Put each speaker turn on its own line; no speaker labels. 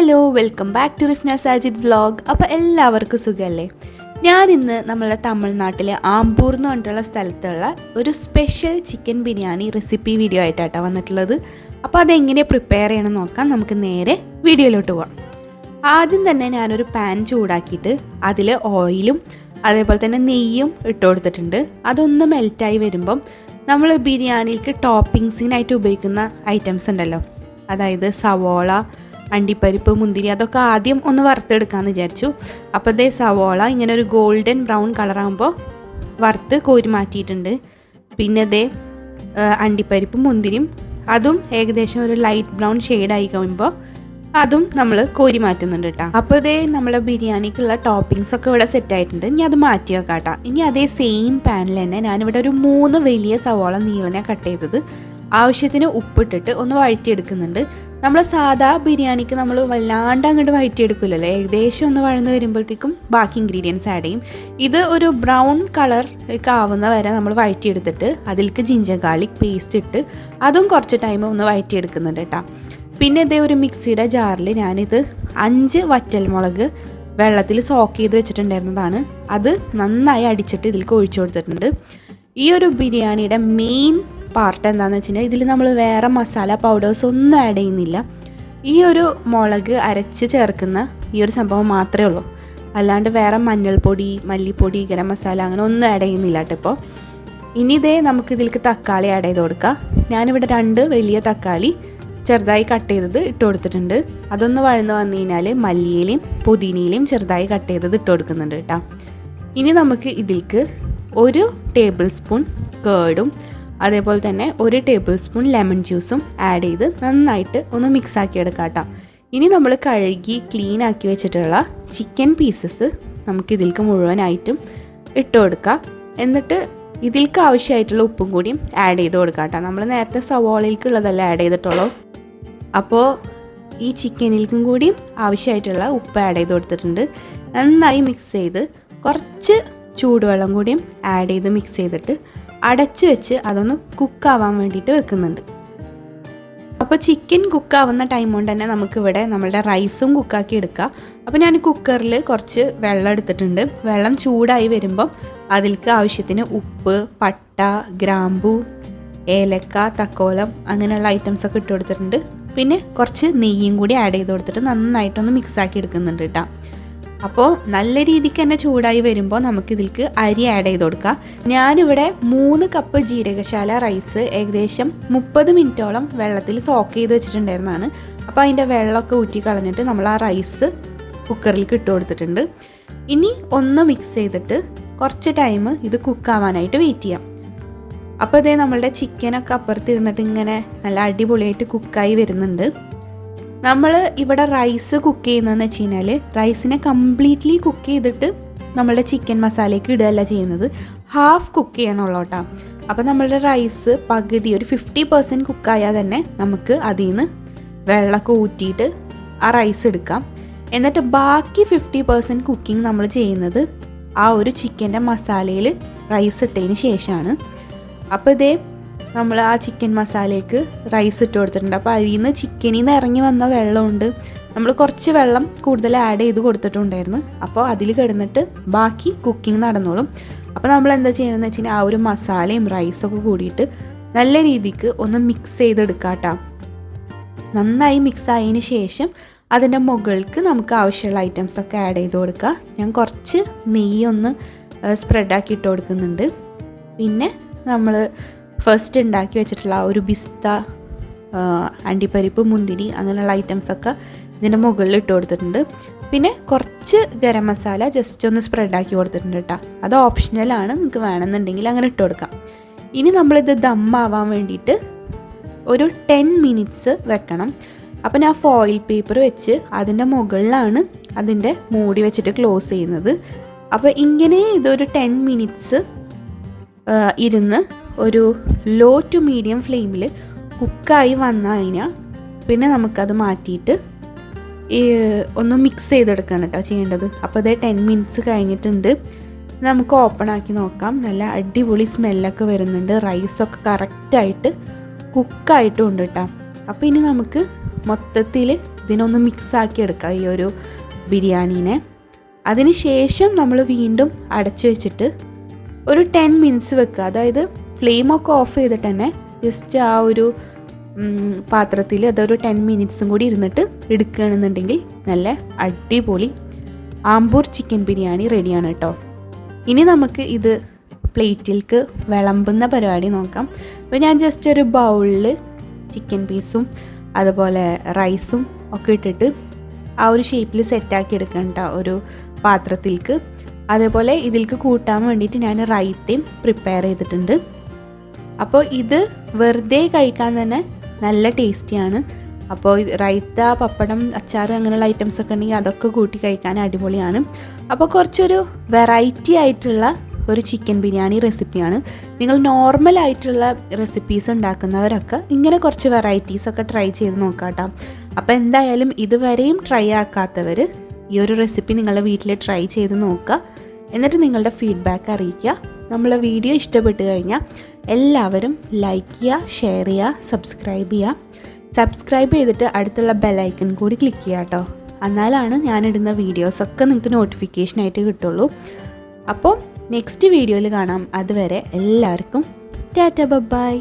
Hello welcome back to Rifna Sajid vlog അപ്പോൾ എല്ലാവർക്കും സുഖമല്ലേ ഞാൻ ഇന്ന് നമ്മളെ തമിഴ്നാട്ടിലെ ആമ്പൂർ എന്ന് പറഞ്ഞിട്ടുള്ള സ്ഥലത്തുള്ള ഒരു special chicken biryani recipe video ആയിട്ടാട്ടോ വന്നിട്ടുള്ളത്. അപ്പോൾ അതെങ്ങനെ പ്രിപ്പയർ ചെയ്യണമെന്ന് നോക്കാം. നമുക്ക് നേരെ വീഡിയോയിലോട്ട് പോകാം ആദ്യം തന്നെ ഞാനൊരു പാൻ ചൂടാക്കിയിട്ട് അതിൽ ഓയിലും അതേപോലെ തന്നെ നെയ്യും ഇട്ട് കൊടുത്തിട്ടുണ്ട്. അതൊന്ന് മെൽറ്റായി വരുമ്പം നമ്മൾ ബിരിയാണിക്ക് ടോപ്പിങ്സിനായിട്ട് ഉപയോഗിക്കുന്ന ഐറ്റംസ് ഉണ്ടല്ലോ. അതായത് സവോള അണ്ടിപ്പരിപ്പ് മുന്തിരി അതൊക്കെ ആദ്യം ഒന്ന് വറുത്തെടുക്കാമെന്ന് വിചാരിച്ചു. അപ്പോൾ ഇതേ സവോള ഇങ്ങനെ ഒരു ഗോൾഡൻ ബ്രൗൺ കളറാകുമ്പോൾ വറുത്ത് കോരി മാറ്റിയിട്ടുണ്ട്. പിന്നെ ഇതേ അണ്ടിപ്പരിപ്പ് മുന്തിരിയും. അതും ഏകദേശം ഒരു ലൈറ്റ് ബ്രൗൺ ഷെയ്ഡായി കഴിയുമ്പോൾ അതും നമ്മൾ കോരി മാറ്റുന്നുണ്ട് കേട്ടോ. അപ്പോൾ ഇതേ നമ്മളെ ബിരിയാണിക്കുള്ള ടോപ്പിങ്സ് ഒക്കെ ഇവിടെ സെറ്റ് ആയിട്ടുണ്ട്. ഇനി അത് മാറ്റി വെക്കാം കേട്ടോ ഇനി അതേ സെയിം പാനിൽ തന്നെ ഞാനിവിടെ ഒരു മൂന്ന് വലിയ സവോള നീളനെ കട്ട് ചെയ്തത്. ആവശ്യത്തിന് ഉപ്പിട്ടിട്ട് ഒന്ന് വഴറ്റിയെടുക്കുന്നുണ്ട്. നമ്മൾ സാധാ ബിരിയാണിക്ക് നമ്മൾ വല്ലാണ്ട് അങ്ങോട്ട് വഴറ്റിയെടുക്കില്ലല്ലോ ഏകദേശം ഒന്ന് വഴന്ന് വരുമ്പോഴത്തേക്കും ബാക്കി ഇൻഗ്രീഡിയൻസ് ആഡ് ചെയ്യും. ഇത് ഒരു ബ്രൗൺ കളർ ആവുന്ന വരെ നമ്മൾ വഴറ്റിയെടുത്തിട്ട് അതിലേക്ക് ജിഞ്ചർ ഗാർലിക് പേസ്റ്റ് ഇട്ട് അതും കുറച്ച് ടൈം ഒന്ന് വഴറ്റിയെടുക്കുന്നുണ്ട് കേട്ടോ പിന്നെ ഇതേ ഒരു മിക്സിയുടെ ജാറിൽ ഞാനിത് അഞ്ച് വറ്റൽമുളക് വെള്ളത്തിൽ സോക്ക് ചെയ്ത് വെച്ചിട്ടുണ്ടായിരുന്നതാണ്. അത് നന്നായി അടിച്ചിട്ട് ഇതിലേക്ക് ഒഴിച്ചു കൊടുത്തിട്ടുണ്ട്. ഈ ഒരു ബിരിയാണിയുടെ മെയിൻ പാർട്ട് എന്താണെന്ന് വെച്ചിട്ടുണ്ടെങ്കിൽ ഇതിൽ നമ്മൾ വേറെ മസാല പൗഡേഴ്സ് ഒന്നും ആഡ് ചെയ്യുന്നില്ല. ഈ ഒരു മുളക് അരച്ച് ചേർക്കുന്ന ഈ ഒരു സംഭവം മാത്രമേ ഉള്ളൂ. അല്ലാണ്ട് വേറെ മഞ്ഞൾപ്പൊടി മല്ലിപ്പൊടി ഗരം മസാല അങ്ങനെ ഒന്നും ആഡ് ചെയ്യുന്നില്ല കേട്ടോ ഇപ്പോൾ ഇനി ഇതേ നമുക്ക് ഇതിലേക്ക് തക്കാളി ആഡ് ചെയ്ത് കൊടുക്കാം. ഞാനിവിടെ രണ്ട് വലിയ തക്കാളി ചെറുതായി കട്ട് ചെയ്തത് ഇട്ട് കൊടുത്തിട്ടുണ്ട്. അതൊന്ന് വഴന്ന് വന്നു കഴിഞ്ഞാൽ മല്ലിയിലയും പുതിനയിലയും ചെറുതായി കട്ട് ചെയ്തത് ഇട്ട് കൊടുക്കുന്നുണ്ട് കേട്ടോ. ഇനി നമുക്ക് ഇതിലേക്ക് ഒരു ടേബിൾ സ്പൂൺ കേടും അതേപോലെ തന്നെ ഒരു ടേബിൾ സ്പൂൺ ലെമൺ ജ്യൂസും ആഡ് ചെയ്ത് നന്നായിട്ട് ഒന്ന് മിക്സ് ആക്കി എടുക്കാം കേട്ടോ. ഇനി നമ്മൾ കഴുകി ക്ലീൻ ആക്കി വെച്ചിട്ടുള്ള ചിക്കൻ പീസസ് നമുക്ക് ഇതിൽക്ക് മുഴുവനായിട്ടും ഇട്ട് കൊടുക്കാം. എന്നിട്ട് ഇതിൽക്ക് ആവശ്യമായിട്ടുള്ള ഉപ്പും കൂടിയും ആഡ് ചെയ്ത് കൊടുക്കാം കേട്ടോ. നമ്മൾ നേരത്തെ സവോളയിലേക്കുള്ളതല്ല ആഡ് ചെയ്തിട്ടുള്ളൂ. അപ്പോൾ ഈ ചിക്കനിൽക്കും കൂടി ആവശ്യമായിട്ടുള്ള ഉപ്പ് ആഡ് ചെയ്ത് കൊടുത്തിട്ടുണ്ട്. നന്നായി മിക്സ് ചെയ്ത് കുറച്ച് ചൂടുവെള്ളം കൂടിയും ആഡ് ചെയ്ത് മിക്സ് ചെയ്തിട്ട് അടച്ചു വെച്ച് അതൊന്ന് കുക്കാവാൻ വേണ്ടിയിട്ട് വെക്കുന്നുണ്ട്. അപ്പോൾ ചിക്കൻ കുക്കാവുന്ന ടൈം കൊണ്ട് തന്നെ നമുക്കിവിടെ നമ്മളുടെ റൈസും കുക്കാക്കി എടുക്കാം. അപ്പോൾ ഞാൻ കുക്കറിൽ കുറച്ച് വെള്ളം എടുത്തിട്ടുണ്ട്. വെള്ളം ചൂടായി വരുമ്പം അതിൽക്ക് ആവശ്യത്തിന് ഉപ്പ് പട്ട ഗ്രാമ്പൂ ഏലക്ക തക്കോലം അങ്ങനെയുള്ള ഐറ്റംസ് ഒക്കെ ഇട്ട് കൊടുത്തിട്ടുണ്ട്. പിന്നെ കുറച്ച് നെയ്യും കൂടി ആഡ് ചെയ്ത് കൊടുത്തിട്ട് നന്നായിട്ടൊന്ന് മിക്സാക്കി എടുക്കുന്നുണ്ട് കേട്ടോ അപ്പോൾ നല്ല രീതിക്ക് തന്നെ ചൂടായി വരുമ്പോൾ നമുക്ക് ഇതിലേക്ക് അരി ആഡ് ചെയ്ത് കൊടുക്കാം. ഞാനിവിടെ മൂന്ന് കപ്പ് ജീരകശാല റൈസ് ഏകദേശം മുപ്പത് മിനിറ്റോളം വെള്ളത്തിൽ സോക്ക് ചെയ്ത് വെച്ചിട്ടുണ്ടായിരുന്നതാണ്. അപ്പോൾ അതിന്റെ വെള്ളമൊക്കെ ഊറ്റി കളഞ്ഞിട്ട് നമ്മൾ ആ റൈസ് കുക്കറിൽ ഇട്ട് കൊടുത്തിട്ടുണ്ട്. ഇനി ഒന്ന് മിക്സ് ചെയ്തിട്ട് കുറച്ച് ടൈം ഇത് കുക്കാവാനായിട്ട് വെയിറ്റ് ചെയ്യാം. അപ്പോൾ ഇതേ നമ്മളുടെ ചിക്കനൊക്കെ അപ്പുറത്ത് ഇരുന്നിട്ട് ഇങ്ങനെ നല്ല അടിപൊളിയായിട്ട് കുക്കായി വരുന്നുണ്ട്. നമ്മൾ ഇവിടെ റൈസ് കുക്ക് ചെയ്യുന്നതെന്ന് വെച്ച് കഴിഞ്ഞാൽ റൈസിനെ കംപ്ലീറ്റ്ലി കുക്ക് ചെയ്തിട്ട് നമ്മളുടെ ചിക്കൻ മസാലയ്ക്ക് ഇടുകയല്ല ചെയ്യുന്നത്. ഹാഫ് കുക്ക് ചെയ്യണമല്ലോ കേട്ടോ അപ്പോൾ നമ്മളുടെ റൈസ് പകുതി ഒരു ഫിഫ്റ്റി പെർസെന്റ് കുക്കായാൽ തന്നെ നമുക്ക് അതിൽ നിന്ന് വെള്ളമൊക്കെ ഊറ്റിയിട്ട് ആ റൈസ് എടുക്കാം. എന്നിട്ട് ബാക്കി ഫിഫ്റ്റി പെർസെന്റ് കുക്കിംഗ് നമ്മൾ ചെയ്യുന്നത് ആ ഒരു ചിക്കന്റെ മസാലയിൽ റൈസ് ഇട്ടതിന് ശേഷമാണ് അപ്പോൾ ഇതേ നമ്മൾ ആ ചിക്കൻ മസാലയ്ക്ക് റൈസ് ഇട്ട് കൊടുത്തിട്ടുണ്ട്. അപ്പോൾ അതിൽ നിന്ന് ചിക്കനിൽ നിന്ന് ഇറങ്ങി വന്ന വെള്ളമുണ്ട്. നമ്മൾ കുറച്ച് വെള്ളം കൂടുതൽ ആഡ് ചെയ്ത് കൊടുത്തിട്ടുണ്ടായിരുന്നു. അപ്പോൾ അതിൽ കിടന്നിട്ട് ബാക്കി കുക്കിംഗ് നടന്നോളും. അപ്പോൾ നമ്മൾ എന്താ ചെയ്യുന്നതെന്ന് വെച്ച് കഴിഞ്ഞാൽ ആ ഒരു മസാലയും റൈസൊക്കെ കൂടിയിട്ട് നല്ല രീതിക്ക് ഒന്ന് മിക്സ് ചെയ്തെടുക്കാം നന്നായി മിക്സ് ആയതിന് ശേഷം അതിന്റെ മുകൾക്ക് നമുക്ക് ആവശ്യമുള്ള ഐറ്റംസ് ഒക്കെ ആഡ് ചെയ്ത് കൊടുക്കുക ഞാൻ കുറച്ച് നെയ്യൊന്ന് സ്പ്രെഡാക്കി ഇട്ട് കൊടുക്കുന്നുണ്ട്. പിന്നെ നമ്മൾ ഫസ്റ്റ് ഉണ്ടാക്കി വെച്ചിട്ടുള്ള ഒരു ബിസ്ത അണ്ടിപ്പരിപ്പ് മുന്തിരി അങ്ങനെയുള്ള ഐറ്റംസൊക്കെ ഇതിന്റെ മുകളിൽ ഇട്ട് കൊടുത്തിട്ടുണ്ട്. പിന്നെ കുറച്ച് ഗരം മസാല ജസ്റ്റ് ഒന്ന് സ്പ്രെഡാക്കി കൊടുത്തിട്ടുണ്ട് കേട്ടോ അത് ഓപ്ഷണലാണ് നിങ്ങൾക്ക് വേണമെന്നുണ്ടെങ്കിൽ അങ്ങനെ ഇട്ട് കൊടുക്കാം. ഇനി നമ്മളിത് ദമ്മാവാൻ വേണ്ടിയിട്ട് ഒരു ടെൻ മിനിറ്റ്സ് വെക്കണം. അപ്പം ഞാൻ ഫോയിൽ പേപ്പർ വെച്ച് അതിന്റെ മുകളിലാണ് അതിന്റെ മൂടി വെച്ചിട്ട് ക്ലോസ് ചെയ്യുന്നത്. അപ്പോൾ ഇങ്ങനെ ഇതൊരു ടെൻ മിനിറ്റ്സ് ഇരുന്ന് ഒരു ലോ ടു മീഡിയം ഫ്ലെയിമിൽ കുക്കായി വന്നു കഴിഞ്ഞാൽ പിന്നെ നമുക്കത് മാറ്റിയിട്ട് ഒന്ന് മിക്സ് ചെയ്തെടുക്കണം കേട്ടോ ചെയ്യേണ്ടത്. അപ്പോൾ അതേ ടെൻ മിനിറ്റ്സ് കഴിഞ്ഞിട്ടുണ്ട്. നമുക്ക് ഓപ്പൺ ആക്കി നോക്കാം. നല്ല അടിപൊളി സ്മെല്ലൊക്കെ വരുന്നുണ്ട്. റൈസൊക്കെ കറക്റ്റായിട്ട് കുക്കായിട്ടും ഉണ്ട് കേട്ടോ അപ്പോൾ ഇനി നമുക്ക് മൊത്തത്തിൽ ഇതിനൊന്ന് മിക്സ് ആക്കി എടുക്കാം ഈ ഒരു ബിരിയാണീനെ. അതിന് ശേഷം നമ്മൾ വീണ്ടും അടച്ചു വെച്ചിട്ട് ഒരു ടെൻ മിനിറ്റ്സ് വെക്കുക. അതായത് ഫ്ലെയിമൊക്കെ ഓഫ് ചെയ്തിട്ട് തന്നെ ജസ്റ്റ് ആ ഒരു പാത്രത്തിൽ അതൊരു ടെൻ മിനിറ്റ്സും കൂടി ഇരുന്നിട്ട് എടുക്കുകയാണെന്നുണ്ടെങ്കിൽ നല്ല അടിപൊളി ആമ്പൂർ ചിക്കൻ ബിരിയാണി റെഡിയാണ് കേട്ടോ. ഇനി നമുക്ക് ഇത് പ്ലേറ്റിൽക്ക് വിളമ്പുന്ന പരിപാടി നോക്കാം. അപ്പോൾ ഞാൻ ജസ്റ്റ് ഒരു ബൗളിൽ ചിക്കൻ പീസും അതുപോലെ റൈസും ഒക്കെ ഇട്ടിട്ട് ആ ഒരു ഷേപ്പിൽ സെറ്റാക്കി എടുക്കണ്ട ഒരു പാത്രത്തിലേക്ക് അതേപോലെ ഇതിലേക്ക് കൂട്ടാൻ വേണ്ടിയിട്ട് ഞാൻ റൈത്തയും പ്രിപ്പയർ ചെയ്തിട്ടുണ്ട്. അപ്പോൾ ഇത് വെറുതെ കഴിക്കാൻ തന്നെ നല്ല ടേസ്റ്റിയാണ് അപ്പോൾ റൈത്ത പപ്പടം അച്ചാർ അങ്ങനെയുള്ള ഐറ്റംസ് ഒക്കെ ഉണ്ടെങ്കിൽ അതൊക്കെ കൂട്ടി കഴിക്കാൻ അടിപൊളിയാണ്. അപ്പോൾ കുറച്ചൊരു വെറൈറ്റി ആയിട്ടുള്ള ഒരു ചിക്കൻ ബിരിയാണി റെസിപ്പിയാണ് നിങ്ങൾ നോർമൽ ആയിട്ടുള്ള റെസിപ്പീസ് ഉണ്ടാക്കുന്നവരൊക്കെ ഇങ്ങനെ കുറച്ച് വെറൈറ്റീസ് ഒക്കെ ട്രൈ ചെയ്ത് നോക്കാം കേട്ടോ അപ്പോൾ എന്തായാലും ഇതുവരെയും ട്രൈ ആക്കാത്തവർ ഈ ഒരു റെസിപ്പി നിങ്ങളുടെ വീട്ടിൽ ട്രൈ ചെയ്ത് നോക്കുക. എന്നിട്ട് നിങ്ങളുടെ ഫീഡ്ബാക്ക് അറിയിക്കുക. നമ്മളെ വീഡിയോ ഇഷ്ടപ്പെട്ട് കഴിഞ്ഞാൽ എല്ലാവരും ലൈക്ക് ചെയ്യുക ഷെയർ ചെയ്യുക സബ്സ്ക്രൈബ് ചെയ്യുക. സബ്സ്ക്രൈബ് ചെയ്തിട്ട് അടുത്തുള്ള ബെലൈക്കൺ കൂടി ക്ലിക്ക് ചെയ്യുക കേട്ടോ. എന്നാലാണ് ഞാനിടുന്ന വീഡിയോസൊക്കെ നിങ്ങൾക്ക് നോട്ടിഫിക്കേഷനായിട്ട് കിട്ടുള്ളൂ. അപ്പോൾ നെക്സ്റ്റ് വീഡിയോയിൽ കാണാം. അതുവരെ എല്ലാവർക്കും ടാറ്റ ബൈ